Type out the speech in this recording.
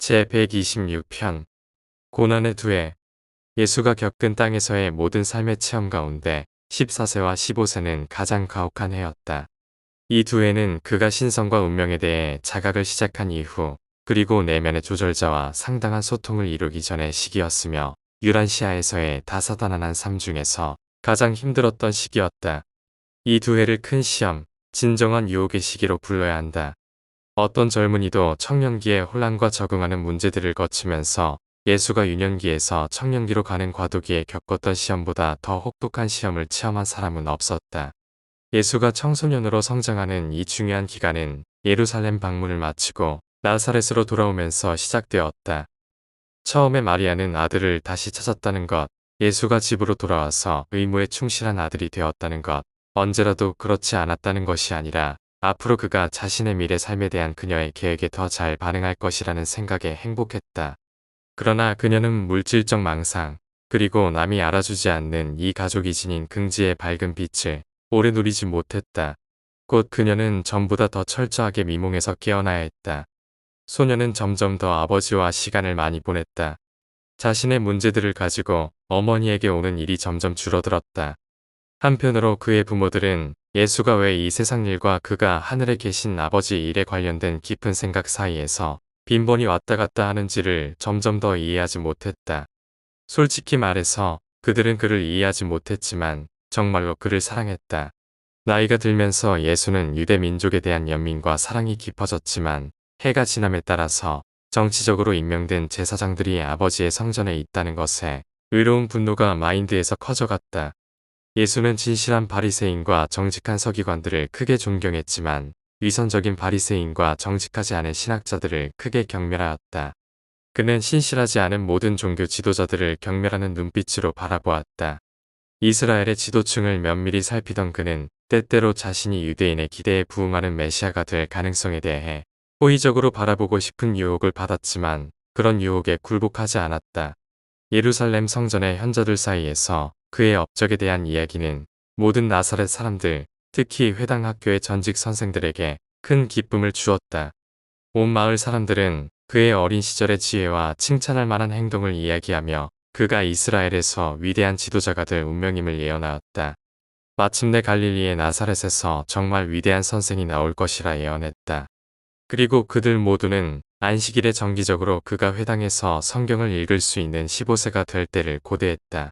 제126편 고난의 두해 예수가 겪은 땅에서의 모든 삶의 체험 가운데 14세와 15세는 가장 가혹한 해였다. 이 두 해는 그가 신성과 운명에 대해 자각을 시작한 이후 그리고 내면의 조절자와 상당한 소통을 이루기 전의 시기였으며 유란시아에서의 다사다난한 삶 중에서 가장 힘들었던 시기였다. 이 두 해를 큰 시험, 진정한 유혹의 시기로 불러야 한다. 어떤 젊은이도 청년기에 혼란과 적응하는 문제들을 거치면서 예수가 유년기에서 청년기로 가는 과도기에 겪었던 시험보다 더 혹독한 시험을 체험한 사람은 없었다. 예수가 청소년으로 성장하는 이 중요한 기간은 예루살렘 방문을 마치고 나사렛으로 돌아오면서 시작되었다. 처음에 마리아는 아들을 다시 찾았다는 것, 예수가 집으로 돌아와서 의무에 충실한 아들이 되었다는 것, 언제라도 그렇지 않았다는 것이 아니라 앞으로 그가 자신의 미래 삶에 대한 그녀의 계획에 더 잘 반응할 것이라는 생각에 행복했다. 그러나 그녀는 물질적 망상, 그리고 남이 알아주지 않는 이 가족이 지닌 긍지의 밝은 빛을 오래 누리지 못했다. 곧 그녀는 전보다 더 철저하게 미몽에서 깨어나야 했다. 소녀는 점점 더 아버지와 시간을 많이 보냈다. 자신의 문제들을 가지고 어머니에게 오는 일이 점점 줄어들었다. 한편으로 그의 부모들은 예수가 왜 이 세상 일과 그가 하늘에 계신 아버지 일에 관련된 깊은 생각 사이에서 빈번히 왔다 갔다 하는지를 점점 더 이해하지 못했다. 솔직히 말해서 그들은 그를 이해하지 못했지만 정말로 그를 사랑했다. 나이가 들면서 예수는 유대 민족에 대한 연민과 사랑이 깊어졌지만 해가 지남에 따라서 정치적으로 임명된 제사장들이 아버지의 성전에 있다는 것에 의로운 분노가 마인드에서 커져갔다. 예수는 진실한 바리새인과 정직한 서기관들을 크게 존경했지만 위선적인 바리새인과 정직하지 않은 신학자들을 크게 경멸하였다. 그는 신실하지 않은 모든 종교 지도자들을 경멸하는 눈빛으로 바라보았다. 이스라엘의 지도층을 면밀히 살피던 그는 때때로 자신이 유대인의 기대에 부응하는 메시아가 될 가능성에 대해 호의적으로 바라보고 싶은 유혹을 받았지만 그런 유혹에 굴복하지 않았다. 예루살렘 성전의 현자들 사이에서 그의 업적에 대한 이야기는 모든 나사렛 사람들, 특히 회당 학교의 전직 선생들에게 큰 기쁨을 주었다. 온 마을 사람들은 그의 어린 시절의 지혜와 칭찬할 만한 행동을 이야기하며 그가 이스라엘에서 위대한 지도자가 될 운명임을 예언하였다. 마침내 갈릴리의 나사렛에서 정말 위대한 선생이 나올 것이라 예언했다. 그리고 그들 모두는 안식일에 정기적으로 그가 회당에서 성경을 읽을 수 있는 15세가 될 때를 고대했다.